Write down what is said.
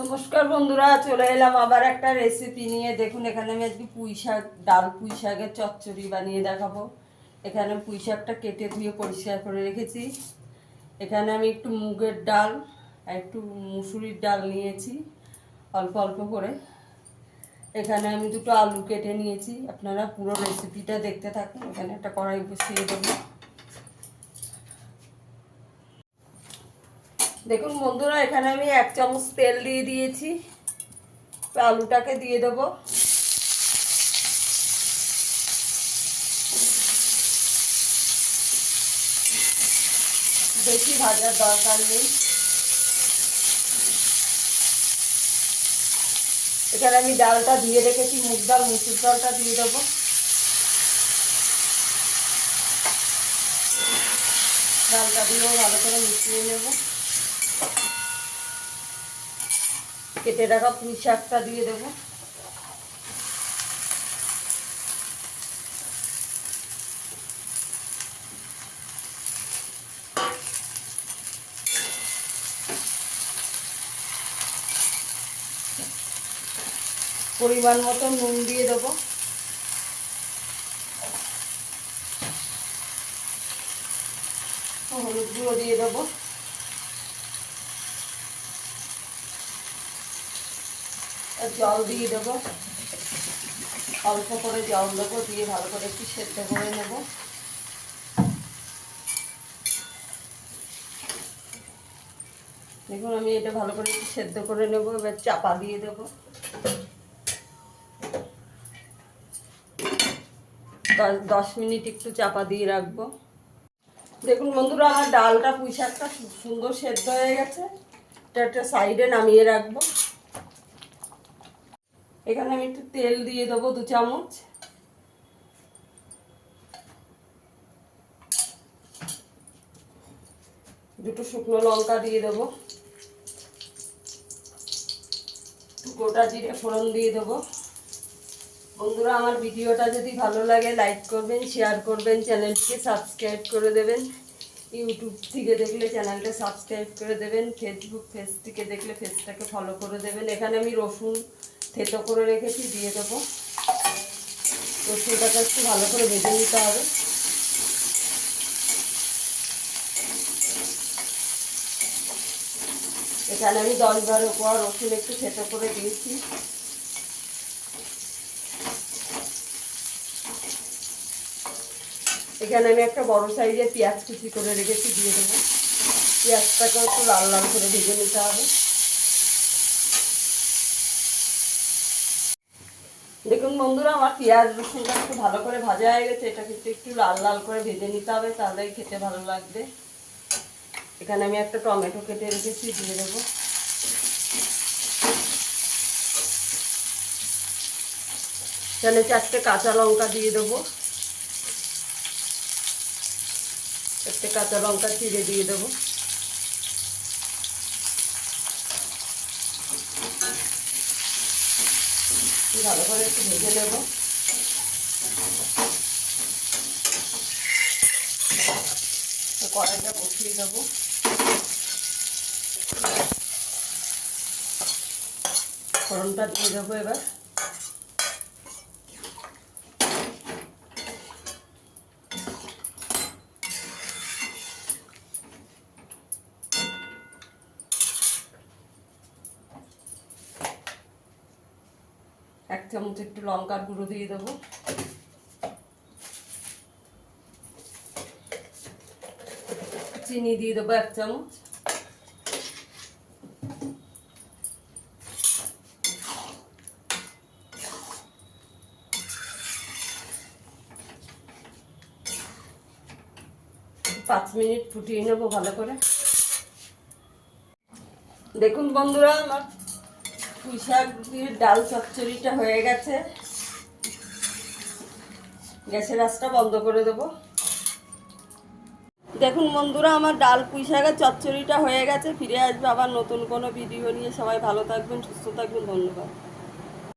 নমস্কার বন্ধুরা, চলে এলাম আবার একটা রেসিপি নিয়ে। দেখুন, এখানে আমি আজকে পুঁই শাক, ডাল পুঁই শাকের চচ্চড়ি বানিয়ে দেখাবো। এখানে পুঁই শাকটা কেটে ধুয়ে পরিষ্কার করে রেখেছি। এখানে আমি একটু মুগের ডাল আর একটু মুসুরির ডাল নিয়েছি, অল্প অল্প করে। এখানে আমি দুটো আলু কেটে নিয়েছি। আপনারা পুরো রেসিপিটা দেখতে থাকুন। এখানে একটা কড়াই বসিয়ে দেবো। দেখুন বন্ধুরা, এখানে আমি এক চামচ তেল দিয়ে দিয়েছি। আলুটাকে দিয়ে দেবো। বেশি ভাজার দরকার নেই। এখানে আমি ডালটা দিয়ে রেখেছি, মুগ ডাল, মুসুর ডালটা দিয়ে দেবো। ডালটা দিয়েও ভালো করে মিশিয়ে নেব। কেটে রাখা পুঁই শাকটা দিয়ে দেবো। পরিমাণ মতো নুন দিয়ে দেবো। হলুদ গুঁড়ো দিয়ে দেবো। জল দিয়ে দেবো। অল্প করে জল দেবো, দিয়ে ভালো করে একটু সেদ্ধ করে নেব। দেখুন, আমি এটা ভালো করে একটু সেদ্ধ করে নেব, এবার চাপা দিয়ে দেবো। দশ মিনিট একটু চাপা দিয়ে রাখব। দেখুন বন্ধুরা, আমার ডালটা পুঁই শাকটা সুন্দর সেদ্ধ হয়ে গেছে। এটা একটা সাইডে নামিয়ে রাখব। এখানে আমি একটু তেল দিয়ে দেবো দু চামচ। দুটো শুকনো লঙ্কা দিয়ে দেবো। গোটা জিরে ফোড়ন দিয়ে দেবো। বন্ধুরা, আমার ভিডিওটা যদি ভালো লাগে, লাইক করবেন, শেয়ার করবেন, চ্যানেলটিকে সাবস্ক্রাইব করে দেবেন। ইউটিউব থেকে দেখলে চ্যানেলটা সাবস্ক্রাইব করে দেবেন, ফেসবুক পেজ থেকে দেখলে পেজটাকে ফলো করে দেবেন। এখানে আমি রসুন থেতো করে রেখেছি, দিয়ে দেবো। রসুনটাকে একটু ভালো করে ভেজে নিতে হবে। এখানে আমি দশ বারো পর রসুন একটু থেতো করে দিয়েছি। এখানে আমি একটা বড় সাইজের পেঁয়াজ কুচি করে রেখেছি, দিয়ে দেবো। পেঁয়াজটাকে একটু লাল লাল করে ভেজে নিতে হবে। দেখুন বন্ধুরা, আমার পেঁয়াজ রসুনটা একটু ভালো করে ভাজা হয়ে গেছে। এটা কিন্তু একটু লাল লাল করে ভেজে নিতে হবে তাহলেই খেতে ভালো লাগবে। এখানে আমি একটা টমেটো কেটে রেখেছি, দিয়ে দেবো। এখানে চারটে কাঁচা লঙ্কা দিয়ে দেবো। চারটে কাঁচা লঙ্কা চিড়ে দিয়ে দেবো। ভালো করে একটু ভেজে নেব। কড়াইটা বসিয়ে দেবো। ফোড়নটা দিয়ে দেবো এবার। এক চামচ একটু লঙ্কার গুঁড়ো দিয়ে দেবো। চিনি দিয়ে দেবো এক চামচ। পাঁচ মিনিট ফুটিয়ে নেব ভালো করে। দেখুন বন্ধুরা, আমার পুঁই শাক দিয়ে ডাল চচ্চড়িটা হয়ে গেছে। গ্যাসের আঁচটা বন্ধ করে দেবো। দেখুন বন্ধুরা, আমার ডাল পুঁই শাকের চচ্চড়িটা হয়ে গেছে। ফিরে আসবে আবার নতুন কোনো ভিডিও নিয়ে। সবাই ভালো থাকবেন, সুস্থ থাকবেন। ধন্যবাদ।